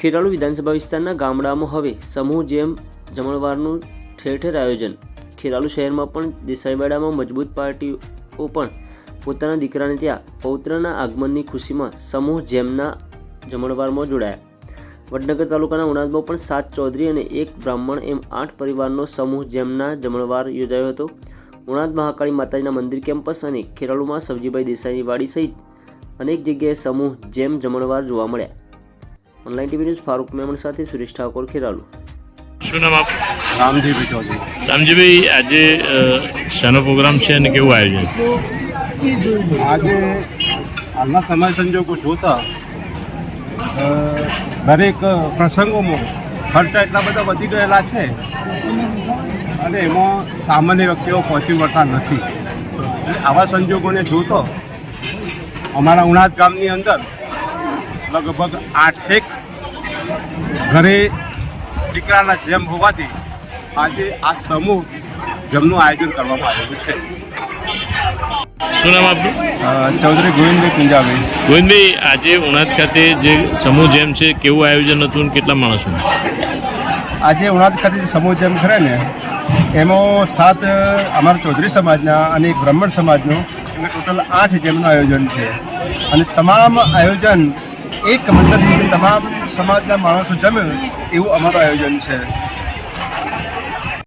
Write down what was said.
ખેરાલુ વિધાનસભા વિસ્તારના ગામડામાં હવે સમૂહ જેમ જમણવારનું ઠેર ઠેર આયોજન. ખેરાલુ શહેરમાં પણ દેસાઈવાડામાં મજબૂત પાર્ટીઓ પણ પોતાના દીકરાને ત્યાં પૌત્રના આગમનની ખુશીમાં સમૂહ જેમના જમણવારમાં જોડાયા. વડનગર તાલુકાના ઉણાદમાં પણ સાત ચૌધરી અને એક બ્રાહ્મણ એમ આઠ પરિવારનો સમૂહ જેમના જમણવાર યોજાયો હતો. ઉણાદ મહાકાળી માતાજીના મંદિર કેમ્પસ અને ખેરાલુમાં સબજીભાઈ દેસાઈની વાડી સહિત અનેક જગ્યાએ સમૂહ જેમ જમણવાર જોવા મળ્યા. Online TV news Farooq Memon સાથે સુરેશ ઠાકોર ખેરાલુ. શું નામ આપ રામજી ચૌધરી રામજીભાઈ આજે શાનો પ્રોગ્રામ છે અને કેવું આયોજન? આજે હાલના સમય સંજોગો જોતા દરેક પ્રસંગોમાં ખર્ચા એટલા બધા વધી ગયેલા છે અને એમાં સામાન્ય વ્યક્તિઓ પહોંચી વળતા નથી. આવા સંજોગોને જોતો અમારા ઉણાદ ગામની અંદર લગભગ આઠેક ઘરે દીકરાના જેમ હોવાથી આજે આ સમૂહ જેમનું આયોજન કરવામાં આવેલું છે. શું નામ આપનું? ચૌધરી ગોવિંદભાઈ પિંજાભાઈ. ગોવિંદભાઈ આજે ઉણાદ ખાતે જે સમૂહ જેમ છે કેવું આયોજન હતું અને કેટલા માણસો આજે ઉણાદ ખાતે જે સમૂહ જેમ ખરે ને એમાં સાત અમારા ચૌધરી સમાજના અને એક બ્રાહ્મણ સમાજનું એટલે ટોટલ આઠ જેમનું આયોજન છે. અને તમામ આયોજન એક મંડપ તમામ સમાજના માણસો જમે એવું અમારું આયોજન છે.